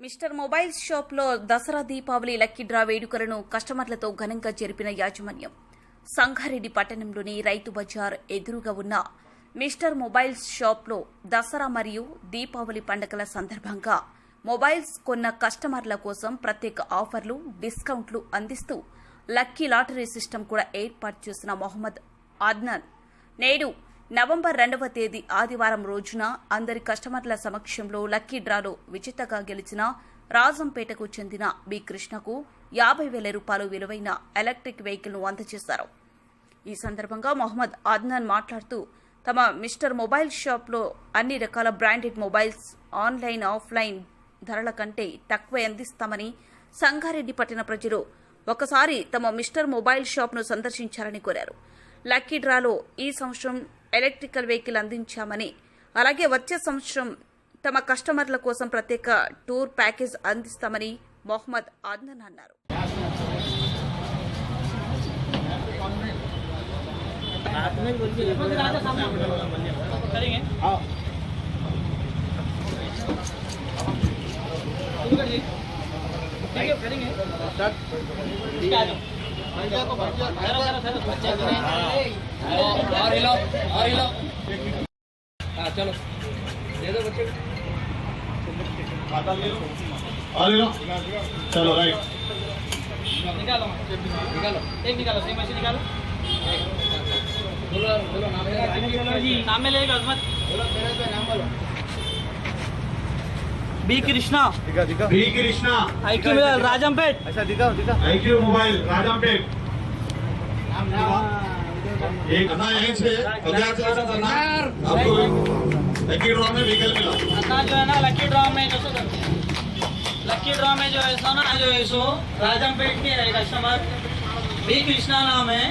Mister mobiles షాప్లో Dasara Deepavali lucky draw వేడుకలను కస్టమర్లతో ఘనంగా జరిపిన యాజమాన్యం. సంగారెడ్డి పట్టణంలోని రైతు బజార్ ఎదురుగా ఉన్న మిస్టర్ మొబైల్స్ షాప్లో దసరా మరియు దీపావళి పండుగల సందర్భంగా మొబైల్స్ కొన్న కస్టమర్ల కోసం ప్రత్యేక ఆఫర్లు డిస్కౌంట్లు అందిస్తూ లక్కీ లాటరీ సిస్టమ్ కూడా ఏర్పాటు చేసిన మొహమ్మద్ అద్నాన్ నేడు నవంబర్ రెండవ తేదీ ఆదివారం రోజున అందరి కస్టమర్ల సమక్షంలో లక్కీ డ్రాలో విచితగా గెలిచిన రాజంపేటకు చెందిన బి కృష్ణకు యాభై వేల రూపాయలు విలువైన ఎలక్ట్రిక్ వెహికల్ను అందజేశారు. ఈ సందర్భంగా మొహమ్మద్ అద్నాన్ మాట్లాడుతూ తమ మిస్టర్ మొబైల్ షాప్లో అన్ని రకాల బ్రాండెడ్ మొబైల్స్ ఆన్లైన్ ఆఫ్లైన్ ధరల కంటే తక్కువ అందిస్తామని సంగారెడ్డి పట్టణ ప్రజలు ఒకసారి తమ మిస్టర్ మొబైల్ షాప్ను సందర్శించారని కోరారు. లక్కీ డ్రాలో ఈ సంవత్సరం ఎలక్ట్రికల్ వెహికల్ అందించామని అలాగే వచ్చే సంవత్సరం తమ కస్టమర్ల కోసం ప్రత్యేక టూర్ ప్యాకేజ్ అందిస్తామని మొహమ్మద్ ఆద్నన్ అన్నారు करेंगे शुरू कर ठीक है करेंगे और हिलो और हिलो हाँ चलो दे दो बच्चे अरे लो चलो राइट निकालो निकालो एक निकालो सेम ऐसे निकालो बोलो बोलो नाम लेगा जी नाम में लेगा अजमत बोलो तेरे पे नाम बोलो बी कृष्णा। दिखा दिखा। B Krishna. I Q Rajampet. ऐसा दिखाओ दिखा आईक्यू मोबाइल राजामपेट। एक ना यहीं से। बाज़ार से ऐसा आपको लकी ड्रॉ में व्हीकल मिला। अपना जो है ना लकी ड्रॉ में जो लकी ड्रॉ में जो है सो ना जो है सो राजमपेट के है कस्टमर बी कृष्णा नाम है।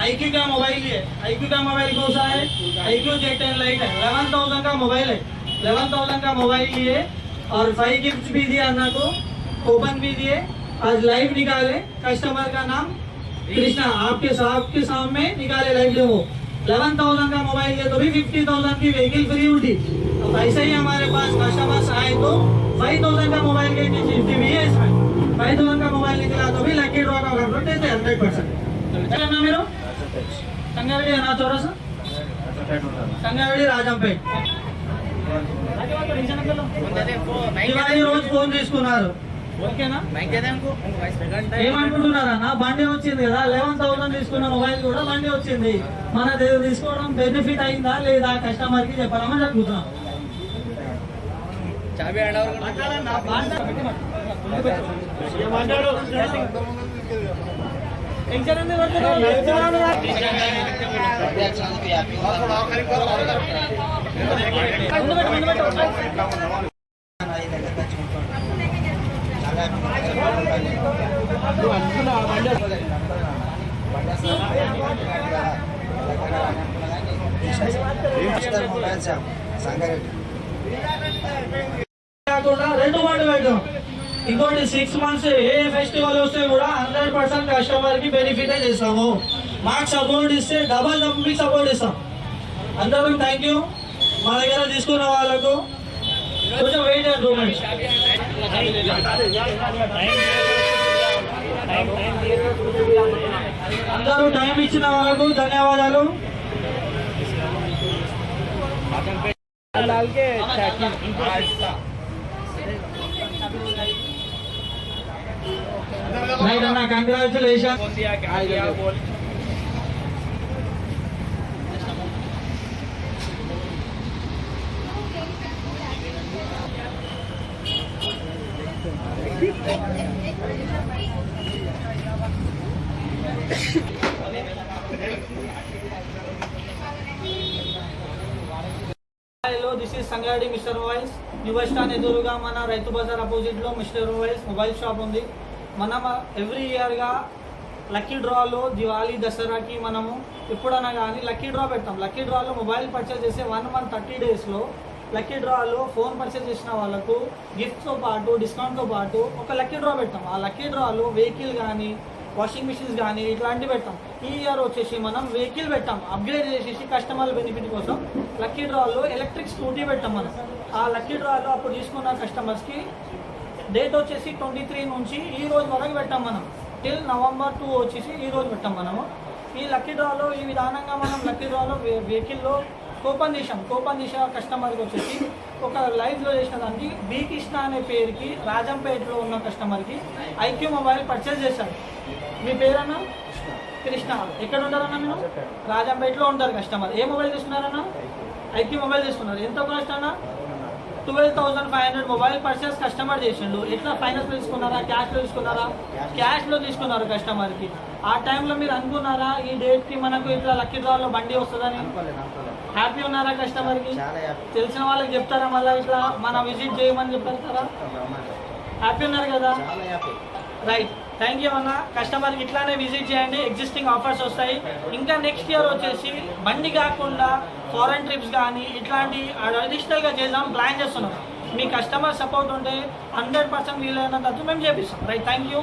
आईक्यू का मोबाइल है आईक्यू का मोबाइल कौन सा है? आईक्यू जेट टेन लाइट है। इलेवन थाउज़ेंड का मोबाइल है। इलेवन थाउज़ेंड का मोबाइल लिए और फाइव गिफ्ट भी दिया अन्ना को। कूपन भी दिए। आज लाइव निकाले। कस्टमर का नाम कृष्णा आपके साहब के सामने निकाले लाइव डेमो इलेवन थाउजेंड का मोबाइल है तो भी फिफ्टी थाउजेंड की व्हीकल फ्री उठी अब ऐसे ही हमारे पास कस्टमर्स आए तो फाइव थाउजेंड का मोबाइल की गिफ्ट भी है इसमें फाइव थाउजेंड का मोबाइल निकला तो भी लकी ड्रॉ का कंट्रोल देते हंड्रेड परसेंट ना मेरो संगारेड्डी अना चौरस సంగారెడ్డి రాజంపేట్ దివాళీ రోజు ఫోన్ తీసుకున్నారు బండి వచ్చింది కదా లెవెన్ థౌసండ్ తీసుకున్న మొబైల్ కూడా బండి వచ్చింది. మన తీసుకోవడం బెనిఫిట్ అయిందా లేదా? కస్టమర్కి చెప్పడమని అడుగుతున్నాం రెండు బండ్లు పెట్టాం ఇంకోటి సిక్స్ మంత్స్ ఏ ఫెస్టివల్ వస్తే కూడా హండ్రెడ్ పర్సెంట్ కస్టమర్కి బెనిఫిట్ చేస్తాము. మాకు సపోర్ట్ ఇస్తే డబల్ మీకు సపోర్ట్ ఇస్తాం. అందరం థ్యాంక్ యూ మా దగ్గర తీసుకున్న వాళ్ళకు కొంచెం వెయిట్ టూ మినిట్స్ అందరూ టైం ఇచ్చిన వాళ్ళకు ధన్యవాదాలు. అన్న congratulation hello this is Sangareddy mister mobiles new bus stand ఎదురుగా మన రైతు బజార్ అపోజిట్లో మిస్టర్ మొబైల్స్ మొబైల్ షాప్ ఉంది. మనం ఎవ్రీ ఇయర్గా లక్కీ డ్రాలో దివాళీ దసరాకి మనము ఎప్పుడన్నా కానీ లక్కీ డ్రా పెడతాం. లక్కీ డ్రాలో మొబైల్ పర్చేస్ చేసే వన్ మంత్ థర్టీ డేస్లో లక్కీ డ్రాలో ఫోన్ పర్చేస్ చేసిన వాళ్ళకు గిఫ్ట్తో పాటు డిస్కౌంట్తో పాటు ఒక లక్కీ డ్రా పెడతాం. ఆ లక్కీ డ్రాలో వెహికల్ కానీ వాషింగ్ మిషన్స్ కానీ ఇట్లాంటివి పెట్టాం ఈ ఇయర్ వచ్చేసి మనం వెహికల్ పెట్టాం. అప్గ్రేడ్ చేసేసి కస్టమర్ బెనిఫిట్ కోసం లక్కీ డ్రాలో ఎలక్ట్రిక్ స్కూటీ పెట్టాం మనం. ఆ లక్కీ డ్రాలో అప్పుడు తీసుకున్న కస్టమర్స్కి డేట్ వచ్చేసి ట్వంటీ త్రీ నుంచి ఈ రోజు వరకు పెట్టాం మనం. టిల్ నవంబర్ టూ వచ్చేసి ఈ రోజు పెట్టాం మనము. ఈ లక్కీ డ్రాలో ఈ విధానంగా మనం లక్కీ డ్రాలో వెహికల్లో కూపన్ తీసాం కూపన్ తీసే కస్టమర్కి వచ్చేసి ఒక లైవ్లో చేసిన దానికి బి కృష్ణ అనే పేరుకి రాజంపేటలో ఉన్న కస్టమర్కి ఐక్యూ మొబైల్ పర్చేస్ చేశారు. మీ పేరన్నా? కృష్ణ. ఎక్కడ ఉంటారన్నా మీరు? రాజంపేటలో ఉంటారు కస్టమర్. ఏ మొబైల్ తీసుకున్నారన్నా? ఐక్యూ మొబైల్ తీసుకున్నారు. ఎంత కాస్ట్ అన్నా? Twelve thousand five hundred mobile purchase customer చేసిండు. ఎట్లా ఫైనాన్స్లో తీసుకున్నారా? క్యాష్లో తీసుకున్నారా? క్యాష్లో తీసుకున్నారు కస్టమర్కి. ఆ టైంలో మీరు అనుకున్నారా? ఈ డేట్కి మనకు ఇట్లా లక్కీ డ్రాలో బండి వస్తుందని? హ్యాపీ ఉన్నారా కస్టమర్కి? తెలిసిన వాళ్ళకి చెప్తారా మళ్ళీ ఇట్లా? మన విజిట్ చేయమని చెప్తారా హ్యాపీ ఉన్నారు కదా? రైట్ థ్యాంక్ యూ అన్న కస్టమర్కి ఇట్లానే విజిట్ చేయండి. ఎగ్జిస్టింగ్ ఆఫర్స్ వస్తాయి. ఇంకా నెక్స్ట్ ఇయర్ వచ్చేసి బండి కాకుండా ఫారెన్ ట్రిప్స్ కానీ ఇట్లాంటి అడిషనల్గా చేద్దాం ప్లాన్ చేస్తున్నాం. మీ కస్టమర్ సపోర్ట్ ఉంటే హండ్రెడ్ పర్సెంట్ వీలైనంత మేము చేపిస్తాం. Right thank you